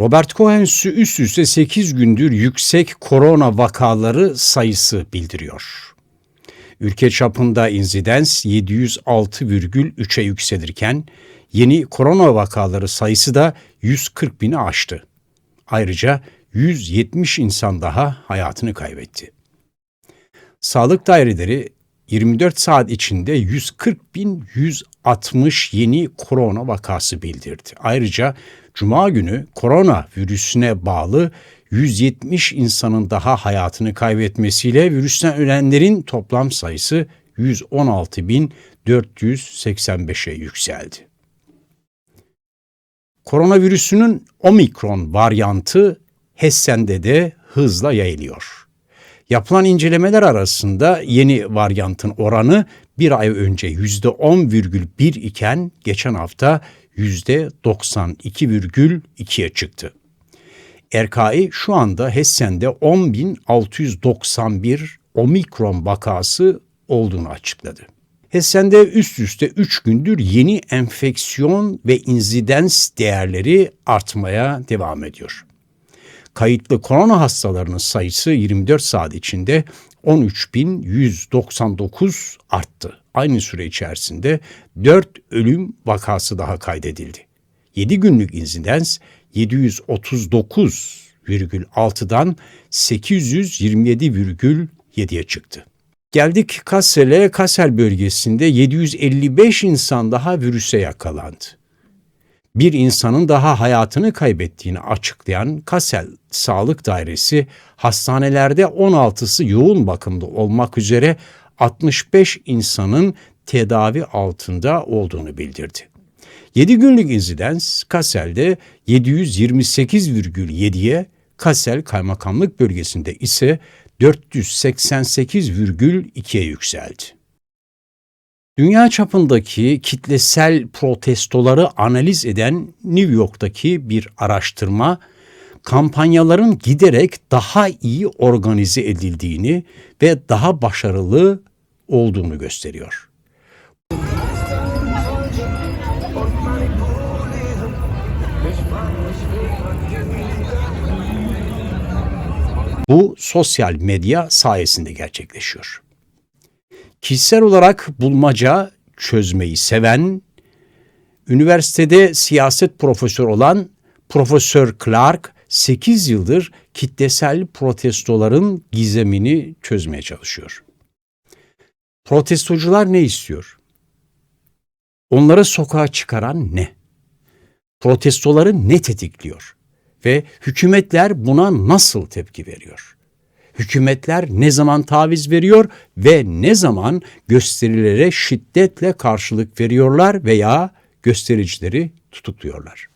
Robert Cohen üst üste 8 gündür yüksek korona vakaları sayısı bildiriyor. Ülke çapında insidens 706,3'e yükselirken yeni korona vakaları sayısı da 140 bini aştı. Ayrıca 170 insan daha hayatını kaybetti. Sağlık daireleri 24 saat içinde 140.160 yeni korona vakası bildirdi. Ayrıca Cuma günü korona virüsüne bağlı 170 insanın daha hayatını kaybetmesiyle virüsten ölenlerin toplam sayısı 116.485'e yükseldi. Koronavirüsünün omikron varyantı Hessen'de de hızla yayılıyor. Yapılan incelemeler arasında yeni varyantın oranı bir ay önce %10,1 iken geçen hafta %92,2'ye çıktı. RKI şu anda Hessen'de 10.691 omikron vakası olduğunu açıkladı. Hessen'de üst üste 3 gündür yeni enfeksiyon ve insidens değerleri artmaya devam ediyor. Kayıtlı korona hastalarının sayısı 24 saat içinde 13.199 arttı. Aynı süre içerisinde 4 ölüm vakası daha kaydedildi. 7 günlük insidens 739,6'dan 827,7'ye çıktı. Geldik Kassel'e. Kassel bölgesinde 755 insan daha virüse yakalandı. Bir insanın daha hayatını kaybettiğini açıklayan Kassel Sağlık Dairesi hastanelerde 16'sı yoğun bakımda olmak üzere 65 insanın tedavi altında olduğunu bildirdi. 7 günlük insidens Kassel'de 728,7'ye, Kassel Kaymakamlık bölgesinde ise 488,2'ye yükseldi. Dünya çapındaki kitlesel protestoları analiz eden New York'taki bir araştırma, kampanyaların giderek daha iyi organize edildiğini ve daha başarılı olduğunu gösteriyor. Bu sosyal medya sayesinde gerçekleşiyor. Kişisel olarak bulmaca çözmeyi seven, üniversitede siyaset profesörü olan Profesör Clark 8 yıldır kitlesel protestoların gizemini çözmeye çalışıyor. Protestocular ne istiyor? Onları sokağa çıkaran ne? Protestoları ne tetikliyor? Ve hükümetler buna nasıl tepki veriyor? Hükümetler ne zaman taviz veriyor ve ne zaman gösterilere şiddetle karşılık veriyorlar veya göstericileri tutukluyorlar?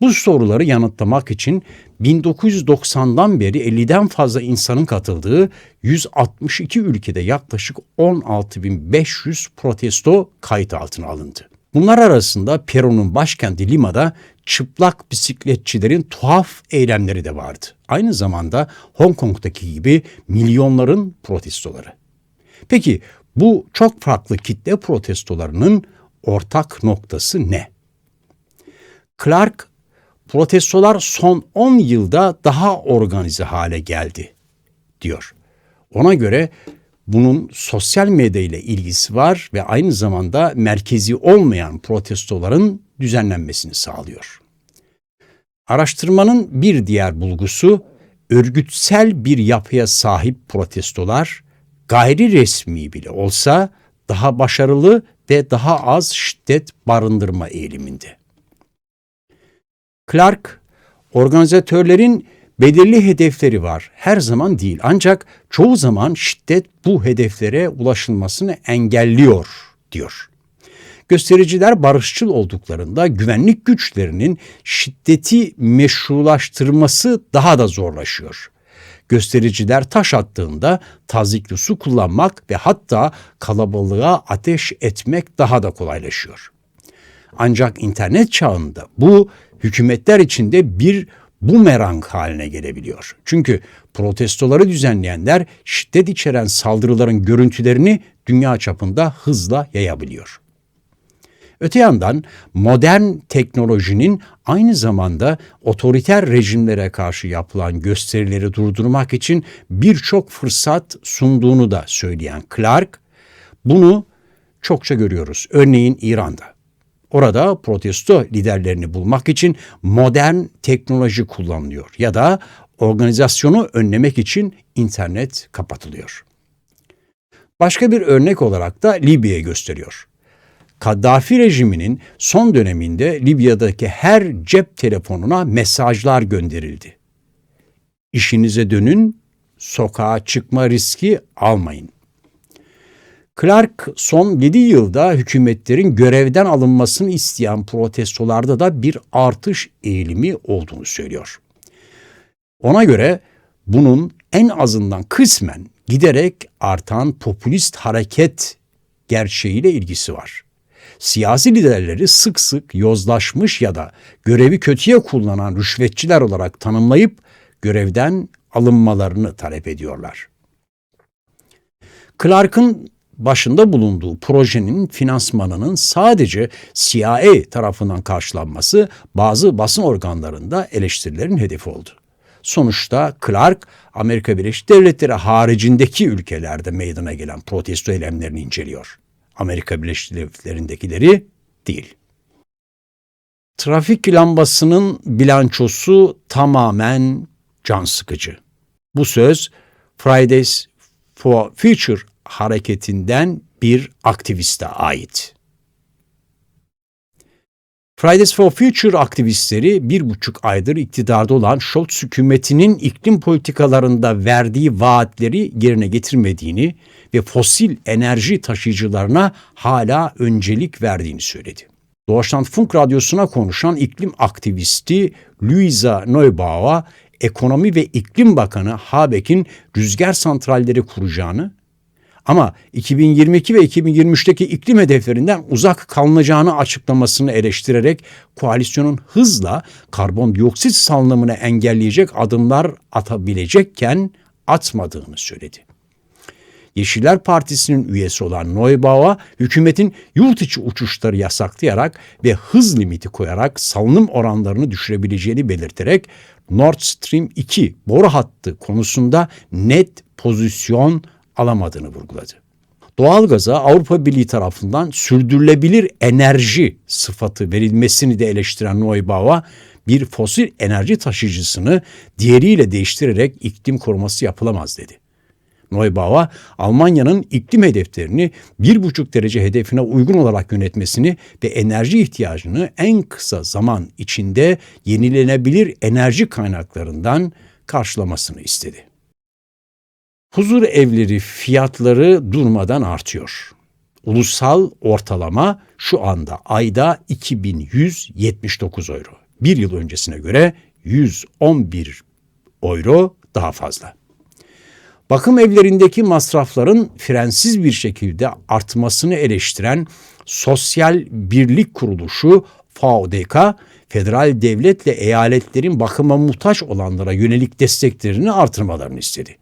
Bu soruları yanıtlamak için 1990'dan beri 50'den fazla insanın katıldığı 162 ülkede yaklaşık 16.500 protesto kayıt altına alındı. Bunlar arasında Peru'nun başkenti Lima'da çıplak bisikletçilerin tuhaf eylemleri de vardı. Aynı zamanda Hong Kong'daki gibi milyonların protestoları. Peki bu çok farklı kitle protestolarının ortak noktası ne? Clark, protestolar son 10 yılda daha organize hale geldi diyor. Ona göre bunun sosyal medya ile ilgisi var ve aynı zamanda merkezi olmayan protestoların düzenlenmesini sağlıyor. Araştırmanın bir diğer bulgusu örgütsel bir yapıya sahip protestolar gayri resmi bile olsa daha başarılı ve daha az şiddet barındırma eğiliminde. Clark, organizatörlerin belirli hedefleri var. Her zaman değil ancak çoğu zaman şiddet bu hedeflere ulaşılmasını engelliyor diyor. Göstericiler barışçıl olduklarında güvenlik güçlerinin şiddeti meşrulaştırması daha da zorlaşıyor. Göstericiler taş attığında tazikli su kullanmak ve hatta kalabalığa ateş etmek daha da kolaylaşıyor. Ancak internet çağında bu hükümetler içinde bir bumerang haline gelebiliyor. Çünkü protestoları düzenleyenler şiddet içeren saldırıların görüntülerini dünya çapında hızla yayabiliyor. Öte yandan modern teknolojinin aynı zamanda otoriter rejimlere karşı yapılan gösterileri durdurmak için birçok fırsat sunduğunu da söyleyen Clark, bunu çokça görüyoruz. Örneğin İran'da. Orada protesto liderlerini bulmak için modern teknoloji kullanılıyor ya da organizasyonu önlemek için internet kapatılıyor. Başka bir örnek olarak da Libya'yı gösteriyor. Kaddafi rejiminin son döneminde Libya'daki her cep telefonuna mesajlar gönderildi. İşinize dönün, sokağa çıkma riski almayın. Clark son 7 yılda hükümetlerin görevden alınmasını isteyen protestolarda da bir artış eğilimi olduğunu söylüyor. Ona göre bunun en azından kısmen giderek artan popülist hareket gerçeğiyle ilgisi var. Siyasi liderleri sık sık yozlaşmış ya da görevi kötüye kullanan rüşvetçiler olarak tanımlayıp görevden alınmalarını talep ediyorlar. Clark'ın başında bulunduğu projenin finansmanının sadece CIA tarafından karşılanması bazı basın organlarında eleştirilerin hedefi oldu. Sonuçta Clark, Amerika Birleşik Devletleri haricindeki ülkelerde meydana gelen protesto eylemlerini inceliyor. Amerika Birleşik Devletleri'ndekileri değil. Trafik lambasının bilançosu tamamen can sıkıcı. Bu söz Fridays for Future hareketinden bir aktiviste ait. Fridays for Future aktivistleri bir buçuk aydır iktidarda olan Scholz hükümetinin iklim politikalarında verdiği vaatleri yerine getirmediğini ve fosil enerji taşıyıcılarına hala öncelik verdiğini söyledi. Deutschlandfunk radyosuna konuşan iklim aktivisti Luisa Neubauer, Ekonomi ve İklim Bakanı Habeck'in rüzgar santralleri kuracağını ama 2022 ve 2023'teki iklim hedeflerinden uzak kalınacağını açıklamasını eleştirerek koalisyonun hızla karbondioksit salınımını engelleyecek adımlar atabilecekken atmadığını söyledi. Yeşiller Partisi'nin üyesi olan Neubauer, hükümetin yurt içi uçuşları yasaklayarak ve hız limiti koyarak salınım oranlarını düşürebileceğini belirterek Nord Stream 2 boru hattı konusunda net pozisyon alamadığını vurguladı. Doğalgaza Avrupa Birliği tarafından sürdürülebilir enerji sıfatı verilmesini de eleştiren Neubauer, bir fosil enerji taşıyıcısını diğeriyle değiştirerek iklim koruması yapılamaz dedi. Neubauer, Almanya'nın iklim hedeflerini 1,5 derece hedefine uygun olarak yönetmesini ve enerji ihtiyacını en kısa zaman içinde yenilenebilir enerji kaynaklarından karşılamasını istedi. Huzur evleri fiyatları durmadan artıyor. Ulusal ortalama şu anda ayda 2179 euro. Bir yıl öncesine göre 111 euro daha fazla. Bakım evlerindeki masrafların frensiz bir şekilde artmasını eleştiren Sosyal Birlik Kuruluşu FAODK, federal devletle eyaletlerin bakıma muhtaç olanlara yönelik desteklerini artırmalarını istedi.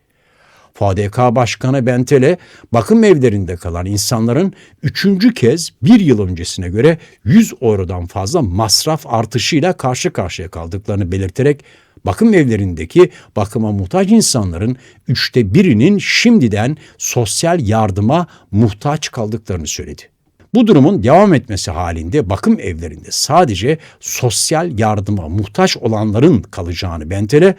FADK Başkanı Bentele, bakım evlerinde kalan insanların üçüncü kez bir yıl öncesine göre 100 eurodan fazla masraf artışıyla karşı karşıya kaldıklarını belirterek, bakım evlerindeki bakıma muhtaç insanların üçte birinin şimdiden sosyal yardıma muhtaç kaldıklarını söyledi. Bu durumun devam etmesi halinde bakım evlerinde sadece sosyal yardıma muhtaç olanların kalacağını Bentele,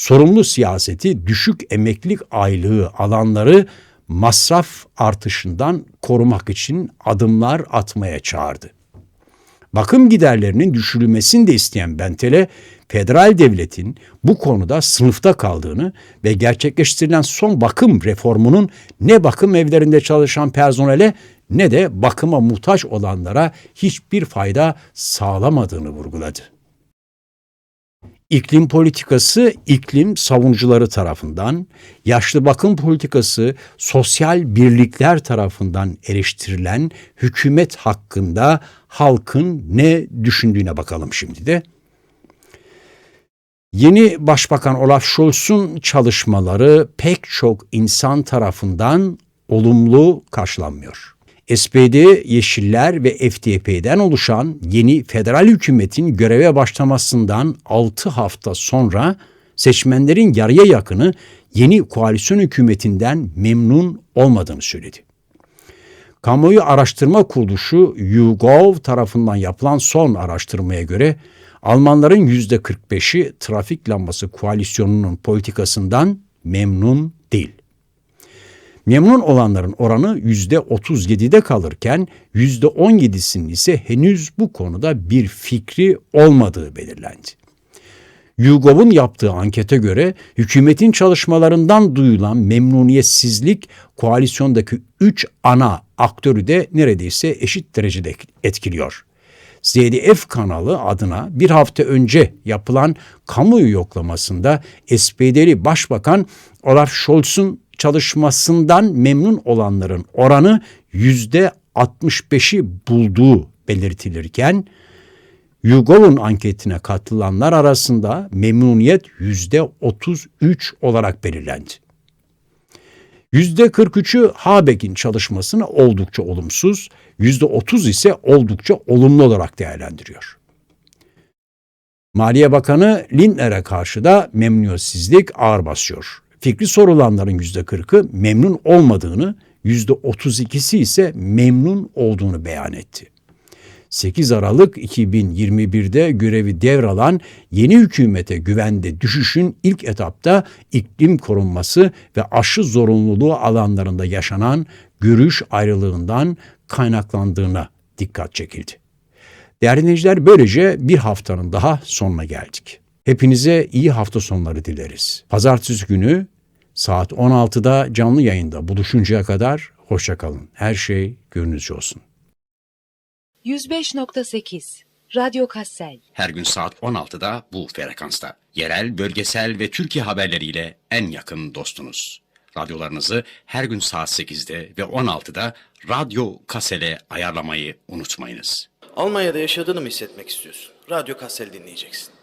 sorumlu siyaseti düşük emeklilik aylığı alanları masraf artışından korumak için adımlar atmaya çağırdı. Bakım giderlerinin düşürülmesini de isteyen Bentel'e federal devletin bu konuda sınıfta kaldığını ve gerçekleştirilen son bakım reformunun ne bakım evlerinde çalışan personele ne de bakıma muhtaç olanlara hiçbir fayda sağlamadığını vurguladı. İklim politikası iklim savunucuları tarafından, yaşlı bakım politikası sosyal birlikler tarafından eleştirilen hükümet hakkında halkın ne düşündüğüne bakalım şimdi de. Yeni Başbakan Olaf Scholz'un çalışmaları pek çok insan tarafından olumlu karşılanmıyor. SPD, Yeşiller ve FDP'den oluşan yeni federal hükümetin göreve başlamasından 6 hafta sonra seçmenlerin yarıya yakını yeni koalisyon hükümetinden memnun olmadığını söyledi. Kamuoyu Araştırma Kuruluşu YouGov tarafından yapılan son araştırmaya göre Almanların %45'i trafik lambası koalisyonunun politikasından memnun değil. Memnun olanların oranı %37'de kalırken %17'sinin ise henüz bu konuda bir fikri olmadığı belirlendi. YouGov'un yaptığı ankete göre hükümetin çalışmalarından duyulan memnuniyetsizlik koalisyondaki 3 ana aktörü de neredeyse eşit derecede etkiliyor. ZDF kanalı adına bir hafta önce yapılan kamuoyu yoklamasında SPD'li Başbakan Olaf Scholz'un çalışmasından memnun olanların oranı yüzde 65'i bulduğu belirtilirken YouGov'un anketine katılanlar arasında memnuniyet yüzde 33 olarak belirlendi. Yüzde 43'ü Habeck'in çalışmasını oldukça olumsuz, yüzde 30 ise oldukça olumlu olarak değerlendiriyor. Maliye Bakanı Lindner'e karşı da memnuniyetsizlik ağır basıyor. Fikri sorulanların yüzde 40'ı memnun olmadığını, yüzde 32'si ise memnun olduğunu beyan etti. 8 Aralık 2021'de görevi devralan yeni hükümete güvende düşüşün ilk etapta iklim korunması ve aşı zorunluluğu alanlarında yaşanan görüş ayrılığından kaynaklandığına dikkat çekildi. Değerli dinleyiciler böylece bir haftanın daha sonuna geldik. Hepinize iyi hafta sonları dileriz. Pazartesi günü saat 16'da canlı yayında buluşuncaya kadar hoşçakalın. Her şey gönlünüzce olsun. 105.8 Radyo Kassel Her gün saat 16'da bu frekansta. Yerel, bölgesel ve Türkiye haberleriyle en yakın dostunuz. Radyolarınızı her gün saat 8'de ve 16'da Radyo Kasel'e ayarlamayı unutmayınız. Almanya'da yaşadığını mı hissetmek istiyorsun? Radyo Kassel dinleyeceksin.